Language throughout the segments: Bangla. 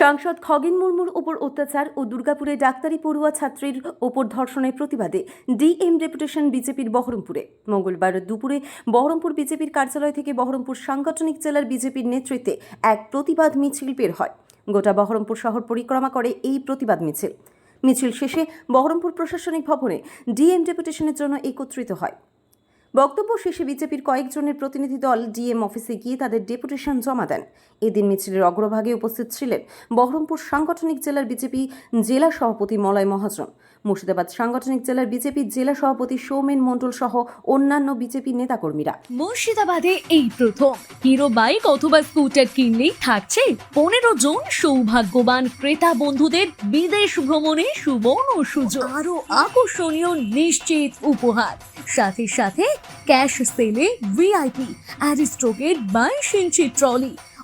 সাংসদ খগেন মুর্মুর উপর অত্যাচার ও দুর্গাপুরে ডাক্তারি পড়ুয়া ছাত্রীর ওপর ধর্ষণের প্রতিবাদে ডিএম ডেপুটেশন বিজেপির বহরমপুরে। মঙ্গলবার দুপুরে বহরমপুর বিজেপির কার্যালয় থেকে বহরমপুর সাংগঠনিক জেলার বিজেপির নেতৃত্বে এক প্রতিবাদ মিছিল বের হয়। গোটা বহরমপুর শহর পরিক্রমা করে এই প্রতিবাদ মিছিল। মিছিল শেষে বহরমপুর প্রশাসনিক ভবনে ডিএম ডেপুটেশনের জন্য একত্রিত হয়। বক্তব্য শেষে বিজেপির কয়েকজনের প্রতিনিধি দল ডিএম অফিসে গিয়ে তাদের ডেপুটেশন জমা দেন। এদিন মিছিলের অগ্রভাগে উপস্থিত ছিলেন বহরমপুর সাংগঠনিক জেলার বিজেপি জেলা সভাপতি মলয় মহাজন। মুর্শিদাবাদ সাংগঠনিক জেলার বিজেপি জেলা সভাপতি সৌমেন মণ্ডল সহ অন্যান্য বিজেপি নেতাকর্মীরা। মুর্শিদাবাদে এই প্রথম। হিরো বাইক অথবা স্কুটার কিনলেই থাকছে পনেরো জন সৌভাগ্যবান ক্রেতা বন্ধুদের বিদেশ ভ্রমণে সুবর্ণ সুযোগ। আরও আকর্ষণীয় নিশ্চিত উপহার। সাথে সাথে ক্যাশ সেলে ভিআইপি অ্যারিস্ট্রোকের বাইশ ইঞ্চি ট্রলি।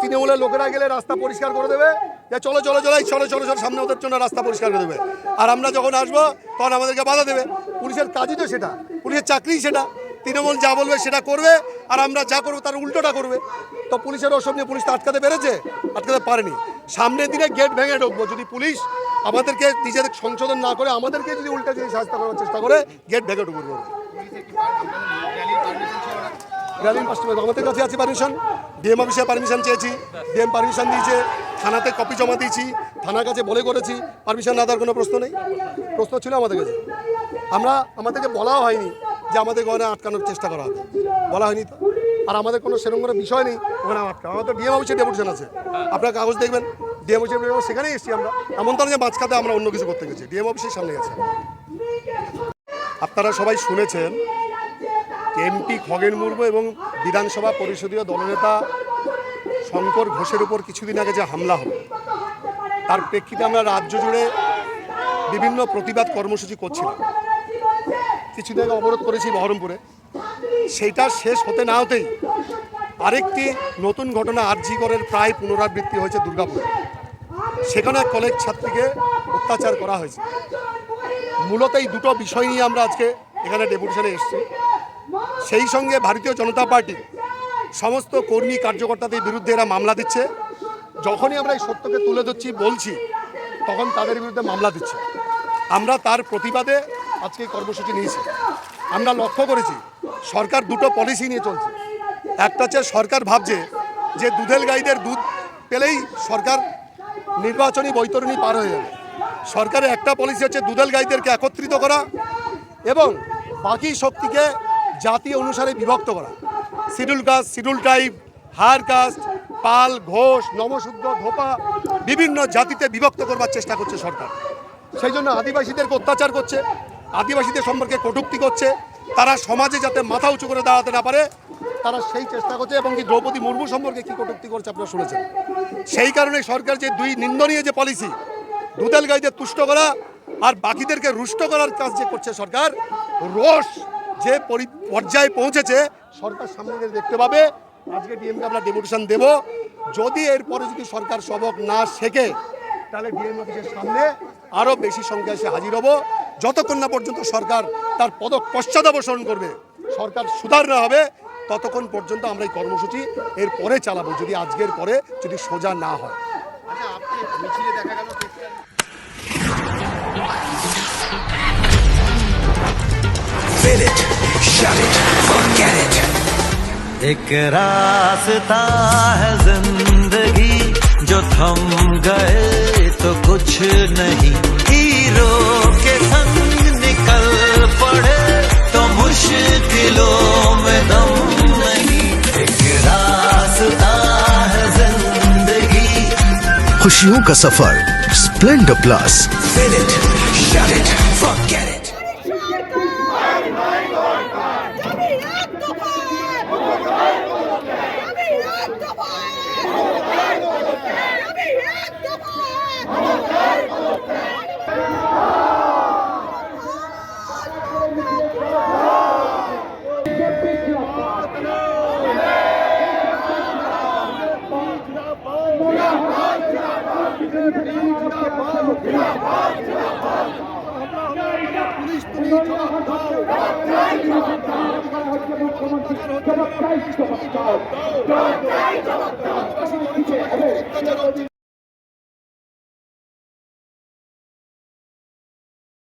তৃণমূলের লোকেরা গেলে রাস্তা পরিষ্কার করে দেবে। যে চলো চলো চলো চলো চলো চলো, সামনে ওদের জন্য রাস্তা পরিষ্কার করে দেবে। আর আমরা যখন আসব, তখন আমাদেরকে বাধা দেবে। পুলিশের কাজই তো সেটা। পুলিশের চাকরিই সেটা। তৃণমূল যা বলবে সেটা করবে, আর আমরা যা করব তার উল্টোটা করবে। তো পুলিশের ওসব নিয়ে পুলিশ তো আটকাতে পেরেছে? আটকাতে পারেনি। সামনের দিনে গেট ভেঙে ঢুকবো। যদি পুলিশ আমাদেরকে নিজেদের সংশোধন না করে, আমাদেরকে যদি উল্টা যদি সাহায্য করার চেষ্টা করে, গেট ভেঙে ঢুকবো। র্যালিং পাসতে আমাদের কাছে আছে পারমিশন ডিএম অফিসে পারমিশন চেয়েছি। ডিএম পারমিশন দিয়েছে, থানাতে কপি জমা দিয়েছি, থানার কাছে বলে করেছি পারমিশন না দেওয়ার কোনো প্রশ্ন নেই। প্রশ্ন ছিল আমাদের কাছে। আমরা, আমাদেরকে বলাও হয়নি যে আমাদের ওখানে আটকানোর চেষ্টা করা হবে। বলা হয়নি আর আমাদের কোনো সেরকম কোনো বিষয় নেই ওখানে আটকা আমাদের ডিএম অফিসে ডেপুটেশন আছে। আপনার কাগজ দেখবেন, ডিএম অফিসে সেখানেই এসেছি আমরা। এমন তো যে মাঝখাতে আমরা অন্য কিছু করতে গেছি। ডিএম অফিসের সামনে গেছে আপনারা সবাই শুনেছেন এমপি খগেন মুর্মু এবং বিধানসভা পরিষদীয় দলনেতা শঙ্কর ঘোষের উপর কিছুদিন আগে যে হামলা হলো তার প্রেক্ষিতে আমরা রাজ্য জুড়ে বিভিন্ন প্রতিবাদ কর্মসূচি করছিলাম। কিছুদিন আগে অবরোধ করেছি বহরমপুরে। সেইটা শেষ হতে না হতেই আরেকটি নতুন ঘটনা আরজিকরের প্রায় পুনরাবৃত্তি হয়েছে দুর্গাপুর। সেখানে কলেজ ছাত্রীকে অত্যাচার করা হয়েছে। মূলত এই দুটো বিষয় নিয়ে আমরা আজকে এখানে ডেপুটেশনে এসেছি। সেই সঙ্গে ভারতীয় জনতা পার্টি, সমস্ত কর্মী কার্যকর্তাদের বিরুদ্ধে এরা মামলা দিচ্ছে। যখনই আমরা এই সত্যকে তুলে ধরছি, বলছি, তখন তাদের বিরুদ্ধে মামলা দিচ্ছে। আমরা তার প্রতিবাদে আজকে কর্মসূচি নিয়েছি। আমরা লক্ষ্য করেছি, সরকার দুটো পলিসি নিয়ে চলছে। একটা হচ্ছে সরকার ভাবছে যে দুধেল গাইদের দুধ পেলেই সরকার নির্বাচনী বৈতরণী পার হয়ে যাবে। সরকারের একটা পলিসি হচ্ছে দুধেল গাইদেরকে একত্রিত করা এবং বাকি শক্তিকে জাতি অনুসারে বিভক্ত করা। Schedule caste, schedule tribe higher caste, Pal, Ghosh Namasudra ধোপা বিভিন্ন জাতিতে বিভক্ত করবার চেষ্টা করছে সরকার। সেই জন্য আদিবাসীদেরকে অত্যাচার করছে, আদিবাসীদের সম্পর্কে কটূক্তি করছে, তারা সমাজে যাতে মাথা উঁচু করে দাঁড়াতে না পারে, তারা সেই চেষ্টা করছে এবং কি দ্রৌপদী মুর্মু সম্পর্কে কী কটূক্তি করছে আপনারা শুনেছেন। সেই কারণে সরকার যে দুই নিন্দনীয় যে পলিসি দুধেল গাইদের তুষ্ট করা আর বাকিদেরকে রুষ্ট করার কাজ যে করছে সরকার, রোষ যে পরি- পর্যায়ে পৌঁছেছে, সরকার সামনে দেখতে পাবে। আজকে ডিএমকে আমরা ডেপুটেশন দেব। যদি এরপরে যদি সরকার সবক না শেখে, তাহলে ডিএম অফিসের সামনে আরও বেশি সংখ্যায় এসে হাজির হব। যতক্ষণ না পর্যন্ত সরকার তার পদক পশ্চাদাবসরণ করবে, সরকার সুধার না হবে, ততক্ষণ পর্যন্ত আমরা এই কর্মসূচি এর পরে চালাবো, যদি আজকের পরে যদি সোজা না হয়। Fill shut it, forget it. एक रास्ता है ज़िंदगी जो थम गए तो कुछ नहीं। हीरो के संग निकल पड़े तो मुश्किलों में दम नहीं। एक रास्ता है ज़िंदगी। खुशियों का सफ़र Splendor plus Fill it, shut it, forget it. Police তুমি জবাব দাও জবাব দাও মুখ্যমন্ত্রী জবাব দাও জবাব দাও জবাব দাও